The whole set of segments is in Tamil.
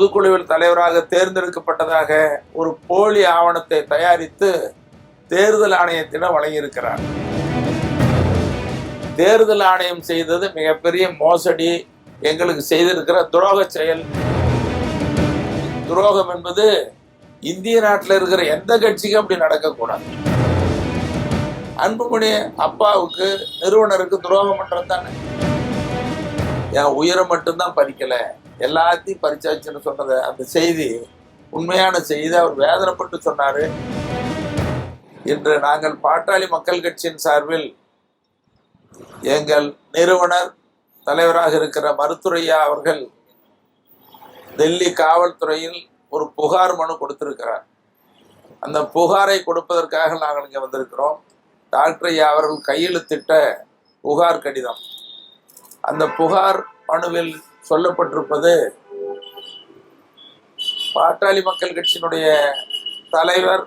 பொதுக்குழுவில் தலைவராக தேர்ந்தெடுக்கப்பட்டதாக ஒரு போலி ஆவணத்தை தயாரித்து தேர்தல் ஆணையத்திடம் வழங்கியிருக்கிறார். தேர்தல் ஆணையம் செய்தது மிகப்பெரிய மோசடி எங்களுக்கு செய்திருக்கிற துரோக செயல். துரோகம் என்பது இந்திய நாட்டில் இருக்கிற எந்த கட்சிக்கும் அப்படி நடக்கக்கூடாது. அன்புமணி அப்பாவுக்கு நிறுவனருக்கு துரோகம் பண்றது தானே என் உயிரை மட்டும்தான் பறிக்கலை? எல்லாத்தையும் பறிச்சாச்சுன்னு சொன்னது அந்த செய்தி உண்மையான செய்தி அவர் வேதனைப்பட்டு சொன்னாரு. இன்று நாங்கள் பாட்டாளி மக்கள் கட்சியின் சார்பில் எங்கள் நிறுவனர் தலைவராக இருக்கிற மருத்துரையா அவர்கள் டெல்லி காவல்துறையில் ஒரு புகார் மனு கொடுத்திருக்கிறார். அந்த புகாரை கொடுப்பதற்காக நாங்கள் இங்கே வந்திருக்கிறோம். டாக்டர் ஐயா அவர்கள் கையெழுத்திட்ட புகார் கடிதம். அந்த புகார் மனுவில் சொல்லப்பட்டிருப்பது பாட்டாளி மக்கள் கட்சியினுடைய தலைவர்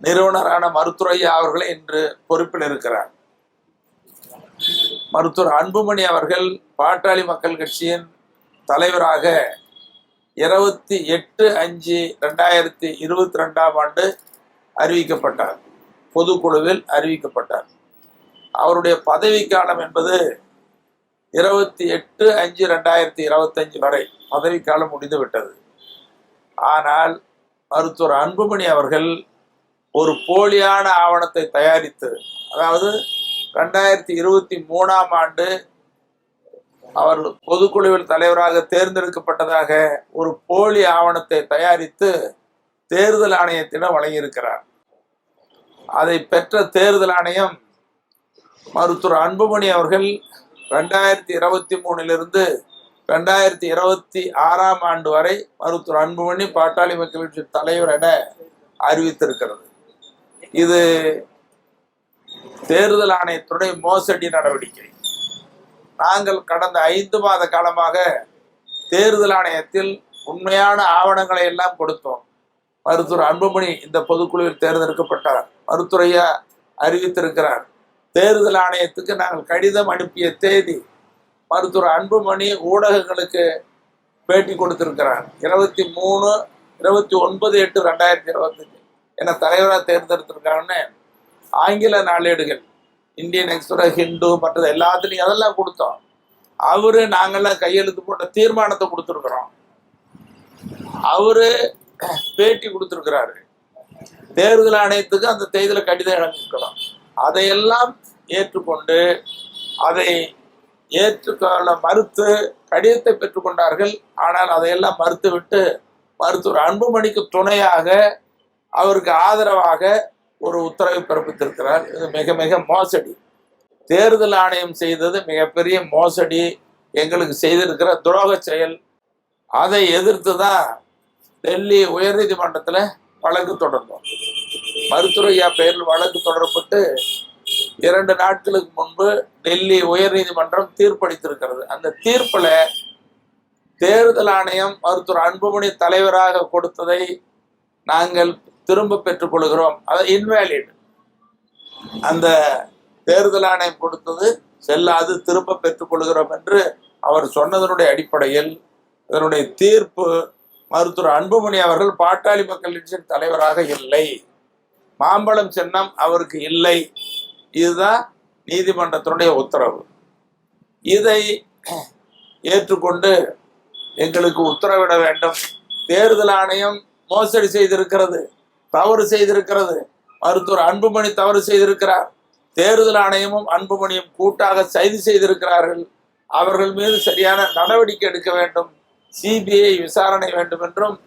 நிறுவனரான மருத்துரையா அவர்களே இன்று பொறுப்பில் இருக்கிறார். மருத்துவர் அன்புமணி அவர்கள் பாட்டாளி மக்கள் கட்சியின் தலைவராக இருபத்தி எட்டு அஞ்சு ரெண்டாயிரத்தி இருபத்தி ரெண்டாம் ஆண்டு அறிவிக்கப்பட்டார். பொதுக்குழுவில் அறிவிக்கப்பட்டார். அவருடைய பதவிக்காலம் என்பது இருபத்தி எட்டு அஞ்சு ரெண்டாயிரத்தி இருபத்தஞ்சு வரை பதவிக்காலம் முடிந்து விட்டது ஆனால் மருத்துவர் அன்புமணி அவர்கள் ஒரு போலியான ஆவணத்தை தயாரித்து அதாவது ரெண்டாயிரத்தி இருபத்தி மூணாம் ஆண்டு அவர் பொதுக்குழுவில் தலைவராக தேர்ந்தெடுக்கப்பட்டதாக ஒரு போலி ஆவணத்தை தயாரித்து தேர்தல் ஆணையத்திடம் வழங்கியிருக்கிறார். அதை பெற்ற தேர்தல் ஆணையம் மருத்துவர் அன்புமணி அவர்கள் ரெண்டாயிரத்தி இருபத்தி மூணிலிருந்து ரெண்டாயிரத்தி இருபத்தி ஆறாம் ஆண்டு வரை மருத்துவர் அன்புமணி பாட்டாளி மக்கள் கட்சி தலைவர் என அறிவித்திருக்கிறது. இது தேர்தல் ஆணையத்துடைய மோசடி நடவடிக்கை. நாங்கள் கடந்த ஐந்து மாத காலமாக தேர்தல் ஆணையத்தில் உண்மையான ஆவணங்களை எல்லாம் கொடுத்தோம். மருத்துவர் அன்புமணி இந்த பொதுக்குழுவில் தேர்ந்தெடுக்கப்பட்டார். மருத்துவரையா அறிவித்திருக்கிறார். தேர்தல் ஆணையத்துக்கு நாங்கள் கடிதம் அனுப்பிய தேதி மருத்துவர் அன்புமணி ஊடகங்களுக்கு பேட்டி கொடுத்திருக்கிறார். இருபத்தி மூணு இருபத்தி ஒன்பது எட்டு ரெண்டாயிரத்தி இருபத்தஞ்சு. என தலைவராக தேர்ந்தெடுத்திருக்காங்கன்னு ஆங்கில நாளேடுகள் இந்தியன் எக்ஸ்பிரஸ் ஹிந்து மற்றது எல்லாத்துலேயும் அதெல்லாம் கொடுத்தோம். அவரு நாங்கெல்லாம் கையெழுத்து போட்ட தீர்மானத்தை கொடுத்துருக்குறோம். அவரு பேட்டி கொடுத்துருக்கிறாரு. தேர்தல் ஆணையத்துக்கு அந்த தேர்தலை கடிதம் இழந்திருக்கிறோம் அதையெல்லாம் ஏற்றுக்கொண்டு அதை ஏற்றுக்கொள்ள மறுத்து கடிதத்தை பெற்றுக்கொண்டார்கள். ஆனால் அதையெல்லாம் மறுத்துவிட்டு மருத்துவர் அன்புமணிக்கு துணையாக அவருக்கு ஆதரவாக ஒரு உத்தரவை பிறப்பித்திருக்கிறார். இது மிக மிக மோசடி. தேர்தல் ஆணையம் செய்தது மிகப்பெரிய மோசடி. எங்களுக்கு செய்திருக்கிற துரோக செயல். அதை எதிர்த்து தான் டெல்லி உயர்நீதிமன்றத்தில் வழக்கு தொடர்ந்தோம். மருத்துவரையா பெயரில் வழக்கு தொடரப்பட்டு இரண்டு நாட்களுக்கு முன்பு டெல்லி உயர்நீதிமன்றம் தீர்ப்பளித்திருக்கிறது. அந்த தீர்ப்பில் தேர்தல் ஆணையம் மருத்துவர் அன்புமணி தலைவராக கொடுத்ததை நாங்கள் திரும்ப பெற்றுக்கொள்கிறோம் அது இன்வேலிட் அந்த தேர்தல் ஆணையம் கொடுத்தது செல்லாது திரும்ப பெற்றுக்கொள்கிறோம் என்று அவர் சொன்னதனுடைய அடிப்படையில் இதனுடைய தீர்ப்பு மருத்துவர் அன்புமணி அவர்கள் பாட்டாளி மக்கள் கட்சியின் தலைவராக இல்லை. மாம்பழம் சின்னம் அவருக்கு இல்லை. இதுதான் நீதிமன்றத்தினுடைய உத்தரவு. இதை ஏற்றுக்கொண்டு எங்களுக்கு உத்தரவிட வேண்டும். தேர்தல் ஆணையம் மோசடி செய்திருக்கிறது தவறு செய்திருக்கிறது. மருத்துவர் அன்புமணி தவறு செய்திருக்கிறார். தேர்தல் ஆணையமும் அன்புமணியும் கூட்டாக சைது செய்திருக்கிறார்கள். அவர்கள் மீது சரியான நடவடிக்கை எடுக்க வேண்டும். சிபிஐ விசாரணை வேண்டும் என்றும்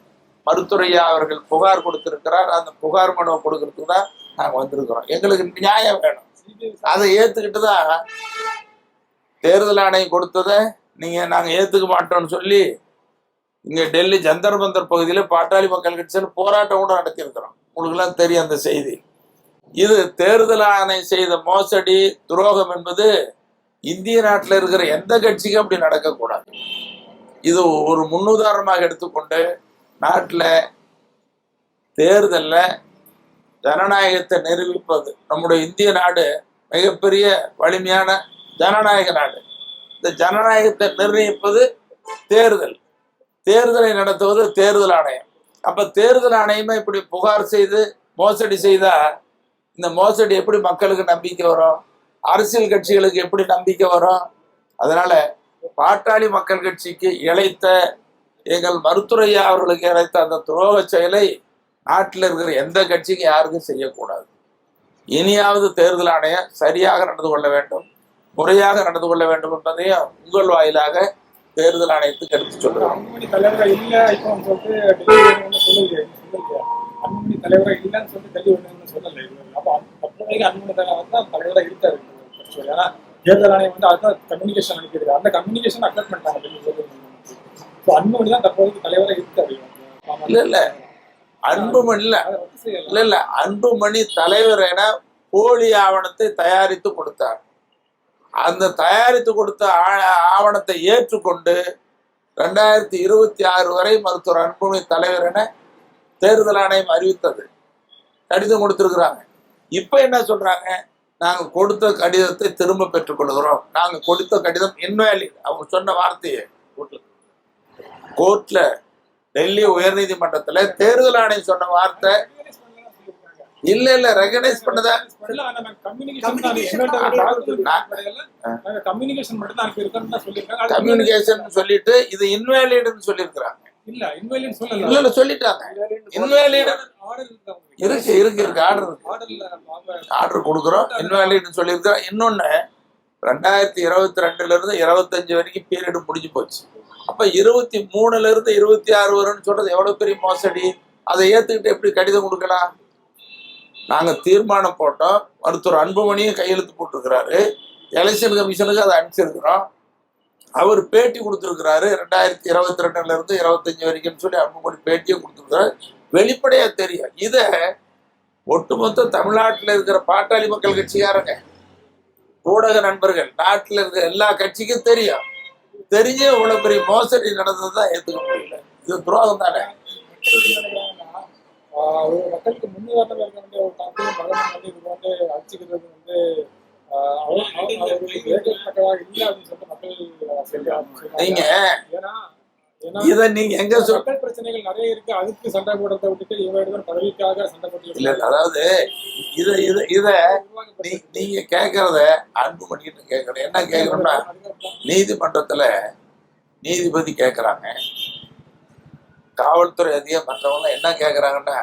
மருத்துவரையா அவர்கள் புகார் கொடுத்திருக்கிறார். அந்த புகார் மனுவை கொடுக்கறதுக்கு தான் நாங்கள் வந்திருக்கிறோம். எங்களுக்கு நியாயம் வேணும். அதை ஏத்துக்கிட்டுதான் தேர்தல் ஆணையம் கொடுத்ததை நீங்க நாங்க ஏத்துக்க மாட்டோம்னு சொல்லி இங்க டெல்லி ஜந்தர் மந்தர் பாட்டாளி மக்கள் கட்சியில் போராட்டம் கூட நடத்தியிருக்கிறோம். உங்களுக்கெல்லாம் தெரியும் அந்த செய்தி. இது தேர்தல் ஆணையம் செய்த மோசடி துரோகம் என்பது இந்திய நாட்டில் இருக்கிற எந்த கட்சிக்கும் அப்படி நடக்கக்கூடாது. இது ஒரு முன்னுதாரணமாக எடுத்துக்கொண்டு நாட்டில் தேர்தலில் ஜனநாயகத்தை நிரூபிப்பது நம்முடைய இந்திய நாடு மிகப்பெரிய வலிமையான ஜனநாயக நாடு. இந்த ஜனநாயகத்தை நிர்ணயிப்பது தேர்தல். தேர்தலை நடத்துவது தேர்தல் ஆணையம். அப்ப தேர்தல் ஆணையமே இப்படி புகார் செய்து மோசடி செய்தா இந்த மோசடி எப்படி மக்களுக்கு நம்பிக்கை வரும்? அரசியல் கட்சிகளுக்கு எப்படி நம்பிக்கை வரும்? அதனால பாட்டாளி மக்கள் கட்சிக்கு இழைத்த எங்கள் மருத்துரையா அவர்களுக்கு இழைத்த அந்த துரோக செயலை நாட்டில் இருக்கிற எந்த கட்சிக்கும் யாருக்கும் செய்யக்கூடாது. இனியாவது தேர்தல் ஆணையம் சரியாக நடந்து கொள்ள வேண்டும் முறையாக நடந்து கொள்ள வேண்டும் என்பதையும் உங்கள் வாயிலாக தேர்தல் ஆணையத்துக்கு எடுத்து. ஏன்னா தேர்தல் ஆணையம் வந்து அதுதான் கம்யூனிகேஷன் அனுப்பியிருக்கு அந்த கம்யூனிகேஷன் அக்செப்ட் பண்ணிட்டாங்க அன்புமணி தான் தற்போதைக்கு தலைவரா இருக்காரு. இல்ல இல்ல. அன்புமணி இல்ல இல்ல இல்ல அன்புமணி தலைவர் என போலி ஆவணத்தை தயாரித்து கொடுத்தார். அந்த தயாரித்து கொடுத்த ஆ- ஆவணத்தை ஏற்றுக்கொண்டு ரெண்டாயிரத்தி இருபத்தி ஆறு வரை மருத்துவர் அன்புமணி தலைவர் என தேர்தல் ஆணையம் அறிவித்தது. கடிதம் கொடுத்திருக்கிறாங்க. இப்ப என்ன சொல்றாங்க? நாங்க கொடுத்த கடிதத்தை திரும்ப பெற்றுக் கொள்கிறோம். நாங்க கொடுத்த கடிதம் இன்வேலிட். அவங்க சொன்ன வார்த்தையை. கோர்ட்ல. டெல்லி உயர்நீதிமன்றத்துல தேர்தல் ஆணையம் சொன்ன வார்த்தை. இல்ல இல்ல ரெகனைஸ் பண்ணதா. கம்யூனிகேஷன் சொல்லிட்டு இது இன்வேலிட்னு சொல்லியிருக்கிறாங்க. இல்ல இல்ல சொல்லிட்டாங்க. இன்வேலிட் இருக்கு. இருக்கு. ஆர்டர் ஆர்டர் கொடுக்குறோம். இன்வேலிட்னு சொல்லியிருக்கிறோம். இன்னொன்னு ரெண்டாயிரத்தி இருபத்தி ரெண்டுல இருந்து இருபத்தஞ்சு வரைக்கும் பீரியட் முடிஞ்சு போச்சு. அப்ப இருபத்தி மூணுல இருந்து இருபத்தி ஆறு வரும்னு சொல்றது எவ்வளவு பெரிய மோசடி? அதை ஏத்துக்கிட்டு எப்படி கடிதம் கொடுக்கலாம்? நாங்க தீர்மானம் போட்டோம். மருத்துவர் அன்புமணியும் கையெழுத்து போட்டிருக்கிறாரு. எலெக்ஷன் கமிஷனுக்கு அதை அனுப்பிச்சிருக்கிறோம். அவர் பேட்டி கொடுத்துருக்கிறாரு. ரெண்டாயிரத்தி இருபத்தி ரெண்டுல இருந்து இருபத்தஞ்சு வரைக்கும் சொல்லி அன்புமணி பேட்டியும் கொடுத்துருக்கிறாரு. வெளிப்படையா தெரியும். இதை ஒட்டுமொத்த தமிழ்நாட்டில் இருக்கிற பாட்டாளி மக்கள் கட்சிக்காரங்க ஊடக நண்பர்கள் நாட்டில் இருக்கிற எல்லா கட்சிக்கும் தெரியும். தெரிஞ்சே இவ்வளவு பெரிய மோசடி நடந்தது தான் ஏத்துக்க முடியல இது துரோகம் தானே மக்களுக்கு முன்னுதாரணம் இருக்க வேண்டிய ஒரு தந்தையும் மகனும் வந்து இது வந்து அடிச்சுக்கிறது வந்து ஏற்கத்தக்கதாக இல்லை அப்படின்னு சொல்லிட்டு மக்கள். நீங்க ஏன்னா இத நீங்க எங்க சொல் பிரச்சனைகள் நிறைய இருக்கு. அதுக்கு சண்டை போடுறதை விட்டுட்டு பேரும் பதவிக்காக சண்டை போட்டு இல்ல அதாவது இத இத இத நீ நீங்க கேக்குறத அன்பு பண்ணிட்டு கேட்கணும் என்ன கேட்கணும்னா நீதிமன்றத்துல நீதிபதி கேக்குறாங்க. காவல்துறை அதிகம் மற்றவங்க என்ன கேக்குறாங்கன்னா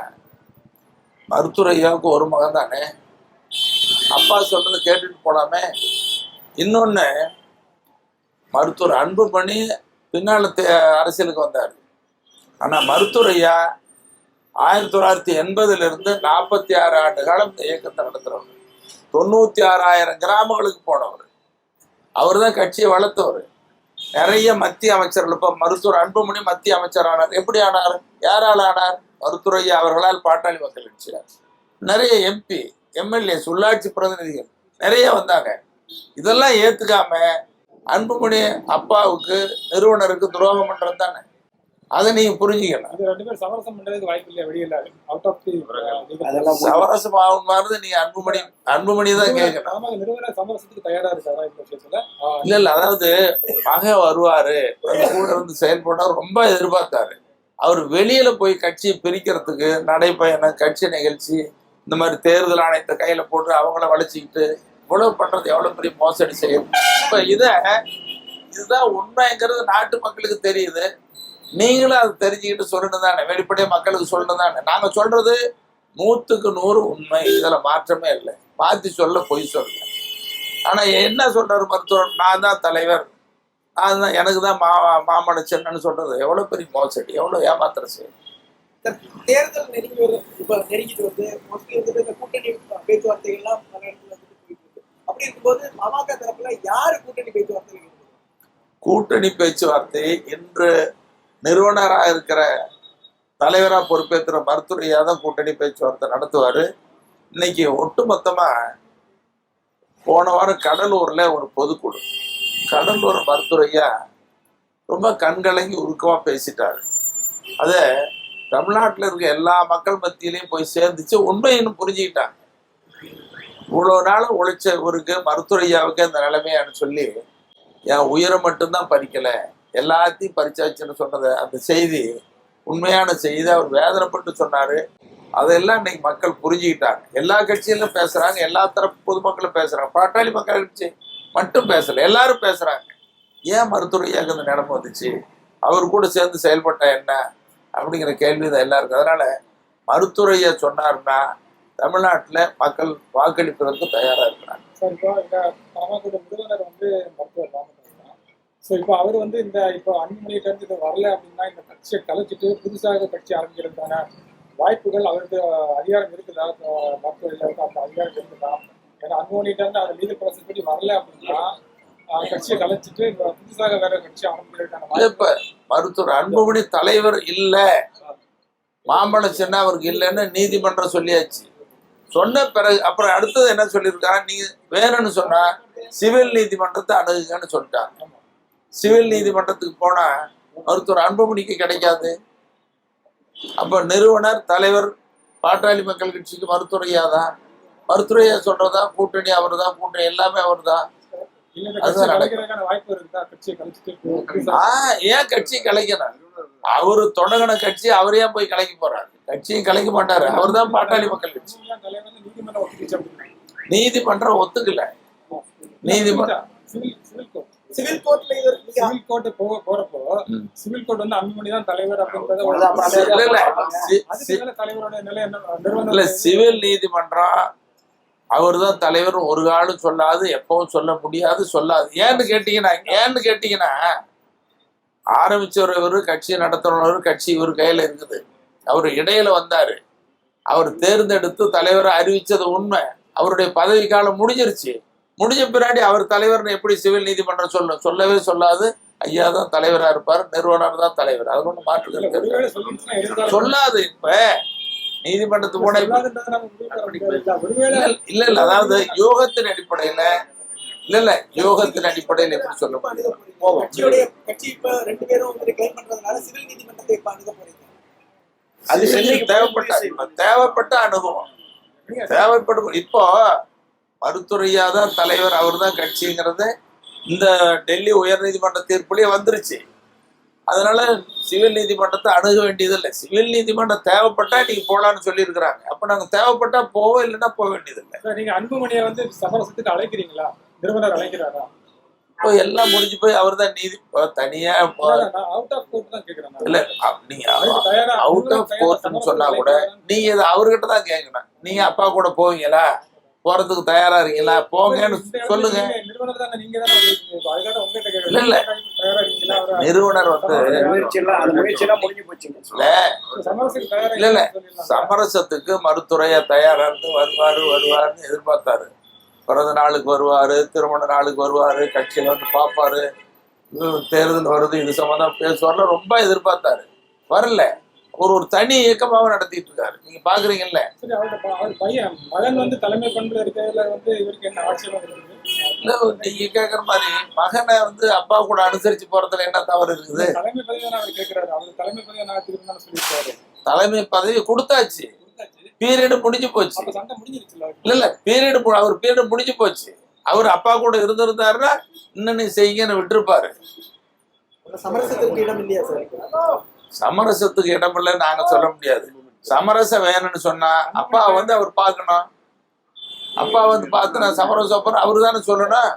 மருத்துவர் ஐயாவுக்கு ஒரு மகன் தானே. அப்பா சொல்றது கேட்டுட்டு போலாமே. இன்னொன்னு மருத்துவர் அன்பு பண்ணி பின்னால் அரசியலுக்கு வந்தார். ஆனா மருத்துவரையா ஆயிரத்தி தொள்ளாயிரத்தி எண்பதுல இருந்து நாற்பத்தி ஆறு ஆண்டு காலம் இந்த இயக்கத்தை நடத்துகிறவர் தொண்ணூத்தி ஆறாயிரம் கிராமங்களுக்கு போனவர். அவர் தான் கட்சியை வளர்த்தவர். நிறைய மத்திய அமைச்சர்கள் இப்போ மருத்துவர் அன்புமணி மத்திய அமைச்சர் ஆனார். எப்படி ஆனார்? யாரால் ஆனார்? மருத்துவரையா அவர்களால் பாட்டாளி மக்கள் கட்சியார் நிறைய எம்பி எம்எல்ஏ உள்ளாட்சி பிரதிநிதிகள் நிறைய வந்தாங்க. இதெல்லாம் ஏத்துக்காம அன்புமணி அப்பாவுக்கு நிறுவனருக்கு துரோகம் பண்றது தானே? அதை நீங்க புரிஞ்சுக்கணும். அது ரெண்டு பேரும் சமரசம் பண்றதுக்கு வாய்ப்பு இல்லை வெளியில? அவுட் ஆஃப் தி அதெல்லாம் சவரசம் ஆகும் மாதிரி நீங்க அன்புமணி அன்புமணி தான் கேட்கணும். ஆமாங்க நிறுவன சமரசத்துக்கு தயாரா இருக்காரா இந்த விஷயத்துல. இல்ல இல்ல அதாவது மகன் வருவாரு. கூட இருந்து செயல்பட ரொம்ப எதிர்பார்த்தாரு. அவர் வெளியில போய் கட்சியை பிரிக்கிறதுக்கு நடைப்பயணம் கட்சி நிகழ்ச்சி இந்த மாதிரி தேர்தல் ஆணையத்தை கையில போட்டு அவங்கள வளைச்சிக்கிட்டு இவ்வளவு பண்றது எவ்வளவு பெரிய மோசடி செய்யும் இப்ப இத இதுதான் உண்மைங்கிறது நாட்டு மக்களுக்கு தெரியுது. நீங்களும் அதை தெரிஞ்சுக்கிட்டு சொல்லணும் தானே வெளிப்படையா மக்களுக்கு சொல்லணும் தானே நாங்க சொல்றது நூத்துக்கு நூறு உண்மை. இதுல மாற்றமே இல்லை. மாத்தி சொல்ல பொய் சொல்ல. ஆனா என்ன சொல்றாரு மருத்துவர்? நான் தான் தலைவர். நான் தான் எனக்கு தான் மா மாமன சின்னன்னு சொல்றது. எவ்வளவு பெரிய மோசடி? எவ்வளவு ஏமாத்திர செயல்? தேர்தல் நெருங்கி வரும். இப்ப நெருங்கிட்டு வருது. மோஸ்ட்லி வந்துட்டு இந்த கூட்டணி பேச்சுவார்த்தைகள்லாம் பல இடத்துல வந்துட்டு போயிட்டு இருக்கு அப்படி இருக்கும்போது பாமக தரப்புல யாரு கூட்டணி பேச்சுவார்த்தை கூட்டணி பேச்சுவார்த்தை இன்று நிறுவனராக இருக்கிற தலைவரா பொறுப்பேற்ற மருத்துவரையா தான் கூட்டணி பேச்சுவார்த்தை நடத்துவாரு. இன்னைக்கு ஒட்டுமொத்தமா போன வாரம் கடலூர்ல ஒரு பொதுக்குழு கடலூர் மருத்துவரையா ரொம்ப கண்கலங்கி உருக்கமா பேசிட்டாரு. அத தமிழ்நாட்டில் இருக்க எல்லா மக்கள் மத்தியிலையும் போய் சேர்ந்துச்சு. உண்மைன்னு புரிஞ்சுக்கிட்டாங்க. இவ்வளோ நாளும் உழைச்ச இவருக்கு மருத்துவையாவுக்கு அந்த நிலைமையான்னு சொல்லி என் உயிரை மட்டும்தான் பறிக்கலை. எல்லாத்தையும் பறிச்சாச்சுன்னு சொன்னது அந்த செய்தி உண்மையான செய்தி அவர் வேதனைப்பட்டு சொன்னார். அதெல்லாம் இன்னைக்கு மக்கள் புரிஞ்சுக்கிட்டாங்க. எல்லா கட்சியிலும் பேசுகிறாங்க எல்லா தரப்பு பொதுமக்களும் பேசுகிறாங்க பாட்டாளி மக்கள் கட்சி மட்டும் பேசலை எல்லாரும் பேசுகிறாங்க ஏன் மருத்துவரையாக இந்த நிலைமை வந்துச்சு? அவர் கூட சேர்ந்து செயல்பட்டா என்ன? அப்படிங்கிற கேள்வி தான் எல்லாருக்கும். அதனால மருத்துவரையா சொன்னார்னா தமிழ்நாட்டில் மக்கள் வாக்களிப்பதற்கு தயாரா இருக்கிறாங்க. சார் இப்போ பாமக முதல்வர் வந்து மருத்துவர் ராமதாஸ் ஸோ இப்போ அவர் வந்து இந்த இப்போ அன்புமணிகிட்ட இருந்து இது வரல அப்படின்னா இந்த கட்சியை கலைச்சிட்டு புதுசாக கட்சி ஆரம்பிக்கிறதுக்கான வாய்ப்புகள் அவருக்கு அதிகாரம் இருக்குதா? அஹ் மருத்துவ இல்லாத அந்த அதிகாரம் இருக்குதா? ஏன்னா அன்புமணிகிட்ட இருந்து அது லீகல் ப்ராசஸ் படி வரல அப்படின்னா கட்சியை கலைச்சிட்டு புதுசாக வேற கட்சி ஆரம்பிக்கிறதுக்கான வாய்ப்பு இப்ப மருத்துவர் அன்புமணி தலைவர் இல்ல. மாம்பழம் சின்ன அவருக்கு இல்லைன்னு நீதிமன்றம் சொல்லியாச்சு. சொன்ன பிறகு அப்புறம் அடுத்தது என்ன சொல்லியிருக்காங்க நீ வேணும்னு சொன்னா சிவில் நீதிமன்றத்தை அணுகுங்கன்னு சொல்லிட்டாங்க. சிவில் நீதிமன்றத்துக்கு போனா மருத்துவர் அன்புமணிக்கு கிடைக்காது. அப்ப நிறுவனர் தலைவர் பாட்டாளி மக்கள் கட்சிக்கு மருத்துவரையா தான் மருத்துவரையா சொல்றதா? கூட்டணி அவர் தான் கூட்டணி எல்லாமே அவர் தான் ஏன் கட்சி கலைக்கணும் அவரு தொடங்கின கட்சி அவரே போய் கலைக்க போறாரு. கட்சியும் கலைக்க மாட்டாரு. அவர் தான் பாட்டாளி மக்கள் கட்சி. நீதிமன்றம் ஒத்துக்கல. நீதிமன்றம் சிவில் கோர்ட்ல சிவில் கோர்ட் போக போறப்போ. சிவில் கோர்ட் வந்து அன்புமணி தான் தலைவர் அப்படின்றத நிலை என்ன? சிவில் நீதிமன்றம் அவர் தான் தலைவர். ஒரு காலம் சொல்லாது எப்பவும் சொல்ல முடியாது சொல்லாது. ஏன்னு கேட்டீங்கன்னா ஏன்னு கேட்டீங்கன்னா ஆரம்பிச்சவர் இவரு கட்சி நடத்துறவர் கட்சி இவர் கையில இருக்குது. அவர் இடையில வந்தாரு. அவர் தேர்ந்தெடுத்து தலைவரை அறிவிச்சது உண்மை. அவருடைய பதவி காலம் முடிஞ்சிருச்சு. முடிஞ்ச பின்னாடி அவர் தலைவர்னு எப்படி சிவில் நீதிமன்றம் சொல்லும் சொல்லவே சொல்லாது. ஐயா தான் தலைவரா இருப்பார் நிறுவனர் தான் தலைவர். அது ஒண்ணு மாற்று இல்ல, கருத்து ஒருவேளை சொல்லிருச்சுன்னா இருந்தாலும் சொல்லாது இப்ப. நீதிமன்றத்துக்கு போன இல்ல இல்ல அதாவது யோகத்தின் அடிப்படையில இல்ல இல்ல யோகத்தின் அடிப்படையில எப்படி சொல்ல முடியும்? அது தேவைப்பட்ட தேவைப்பட்ட அணுகுவோம் தேவைப்படும் இப்போ மருத்துவரையா தான் தலைவர் அவர் தான் கட்சிங்கிறது இந்த டெல்லி உயர்நீதிமன்ற தீர்ப்புலயே வந்துருச்சு. அதனால சிவில் நீதிமன்றத்தை அணுக வேண்டியதில்லை. சிவில் நீதிமன்றம் தேவைப்பட்டா நீங்க போலான்னு சொல்லியிருக்கிறாங்க. அப்ப நாங்க தேவைப்பட்டா போவோம் இல்லைன்னா போக வேண்டியதில்லை. நீங்க அன்புமணியை வந்து சமரசத்துக்கு அழைக்கிறீங்களா? நிறுவனர் அழைக்கிறாரா? இப்போ எல்லாம் முடிஞ்சு போய் அவர் தான் நீதி தனியா இப்போ அவுட் ஆஃப் கோர்ட் தான் கேக்குறேன் நான். இல்ல நீங்க அவுட் ஆஃப் கோர்ட்னு சொன்னா கூட நீங்க இதை அவர்கிட்ட தான் கேட்கணும் நீங்க அப்பா கூட போவீங்களா? போறதுக்கு தயாரா இருக்கீங்களா? போங்கன்னு சொல்லுங்க. இல்ல, இல்ல. தயாரா இருக்கீங்களா? அவரை நிறுவனர் வந்து இல்ல. சமரசத்துக்கு தயாரா இல்ல. சமரசத்துக்கு மருத்துவரையா தயாரா இருந்து வருவாரு வருவாருன்னு எதிர்பார்த்தாரு. பிறந்த நாளுக்கு வருவாரு திருமண நாளுக்கு வருவாரு கட்சியில வந்து பார்ப்பாரு. தேர்தல் வருது இது சம்பந்தம் பேசுவார்னு ரொம்ப எதிர்பார்த்தாரு. வரல. ஒரு ஒரு தனி இயக்கமாக நடத்திட்டு இருக்காரு. நீங்க பாக்குறீங்கல்ல? சரி அவர் பையன் மகன் வந்து தலைமை பண்புல இருக்கிறதுல வந்து இவருக்கு என்ன ஆட்சேபம் இல்ல நீங்க கேக்குற மாதிரி மகனை வந்து அப்பா கூட அனுசரிச்சு போறதுல என்ன தவறு இருக்குது? தலைமை பதவி அவர் கேட்கிறாரு அவர் தலைமை பதவி நான் சொல்லியிருக்காரு. தலைமை பதவி கொடுத்தாச்சு. பீரியடு முடிஞ்சு போச்சு. இல்ல இல்ல பீரியடு அவர் பீரியடு முடிஞ்சு போச்சு. அவர் அப்பா கூட இருந்திருந்தாருன்னா இன்னும் நீ செய்யுங்கன்னு விட்டுருப்பாரு. சமரசத்திற்கு இடம் சமரசத்துக்கு இடமில்ல நாங்க சொல்ல முடியாது. சமரசம் வேணும்னு சொன்னா அப்பா வந்து அவர் பார்க்கணும். அப்பா வந்து பார்த்து நான் சமரசம் அவரு தானே சொல்லணும்.